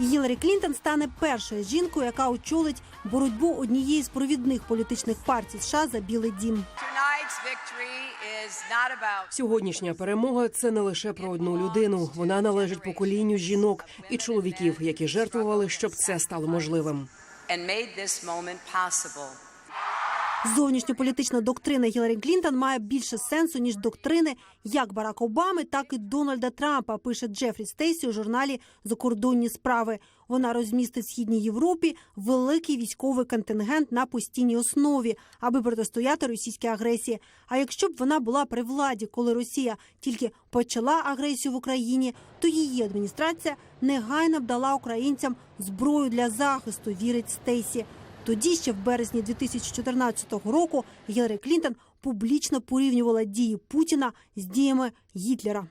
Гіларі Клінтон стане першою жінкою, яка очолить боротьбу однієї з провідних політичних партій США за Білий Дім. Сьогоднішня перемога це не лише про одну людину. Вона належить поколінню жінок і чоловіків, які жертвували, щоб це стало можливим. Зовнішньополітична доктрина Гіларі Клінтон має більше сенсу ніж доктрини як Барака Обами, так і Дональда Трампа. Пише Джефрі Стейсі у журналі Закордонні справи. Вона розмістить в східній Європі великий військовий контингент на постійній основі, аби протистояти російській агресії. А якщо б вона була при владі, коли Росія тільки почала агресію в Україні, то її адміністрація негайно б дала українцям зброю для захисту. Вірить Стейсі. Тоді ще в березні 2014 року Гіларі Клінтон публічно порівнювала дії Путіна з діями Гітлера.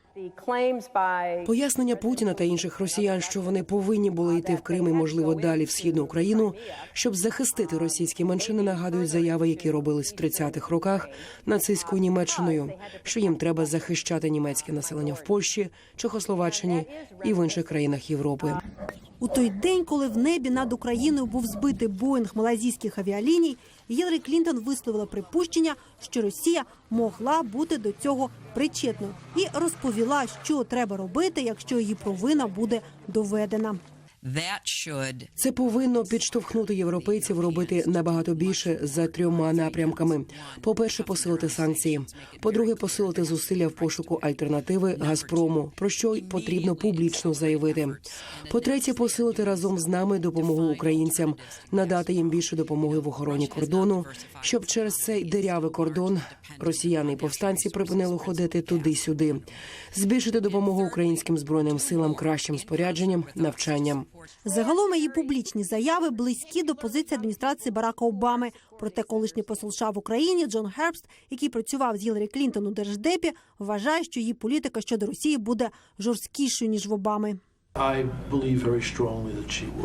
Пояснення Путіна та інших росіян, що вони повинні були йти в Крим і, можливо, далі в східну Україну, щоб захистити російські меншини, нагадують заяви, які робились в 30-х роках нацистською Німеччиною, що їм треба захищати німецьке населення в Польщі, Чехословаччині і в інших країнах Європи. У той день, коли в небі над Україною був збитий Боїнг малазійських авіаліній, Гіларі Клінтон висловила припущення, що Росія могла бути до цього причетною, і розповіла, що треба робити, якщо її провина буде доведена. Це повинно підштовхнути європейців робити набагато більше за трьома напрямками: по-перше, посилити санкції. По-друге, посилити зусилля в пошуку альтернативи Газпрому, про що потрібно публічно заявити. По-третє, посилити разом з нами допомогу українцям, надати їм більше допомоги в охороні кордону, щоб через цей дирявий кордон росіяни і повстанці припинили ходити туди-сюди, збільшити допомогу українським збройним силам кращим спорядженням, навчанням. Загалом її публічні заяви близькі до позиції адміністрації Барака Обами. Проте колишній посол США в Україні Джон Гербст, який працював з Гіларі Клінтон у держдепі, вважає, що її політика щодо Росії буде жорсткішою ніж в Обами.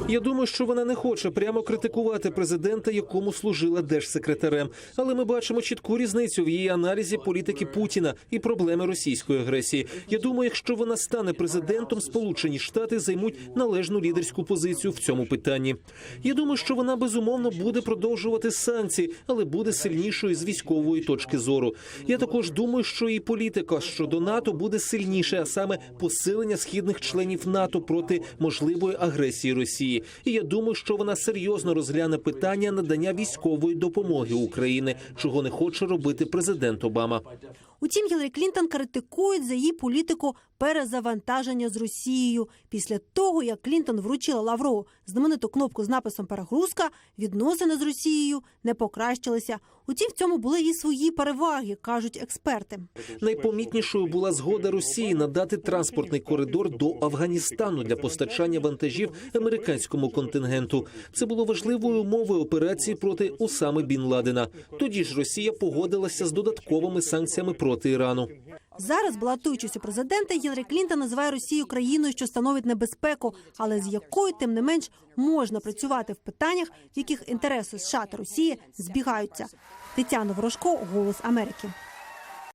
Я думаю, що вона не хоче прямо критикувати президента, якому служила держсекретарем. Але ми бачимо чітку різницю в її аналізі політики Путіна і проблеми російської агресії. Я думаю, якщо вона стане президентом, Сполучені Штати займуть належну лідерську позицію в цьому питанні. Я думаю, що вона безумовно буде продовжувати санкції, але буде сильнішою з військової точки зору. Я також думаю, що і політика щодо НАТО буде сильніше, а саме посилення східних членів НАТО проти можливої агресії Росії. І я думаю, що вона серйозно розгляне питання надання військової допомоги Україні, чого не хоче робити президент Обама. Утім, Гіларі Клінтон критикують за її політику перезавантаження з Росією. Після того, як Клінтон вручила Лаврову знамениту кнопку з написом Перегрузка, відносини з Росією не покращилися. Утім, в цьому були і свої переваги, кажуть експерти. Найпомітнішою була згода Росії надати транспортний коридор до Афганістану для постачання вантажів американському контингенту. Це було важливою умовою операції проти Усами Бін Ладена. Тоді ж Росія погодилася з додатковими санкціями проти Ірану. Зараз, балотуючись у президенти, Гіларі Клінтон називає Росію країною, що становить небезпеку, але з якою, тим не менш, можна працювати в питаннях, в яких інтереси США та Росії збігаються. Тетяна Ворожко, Голос Америки.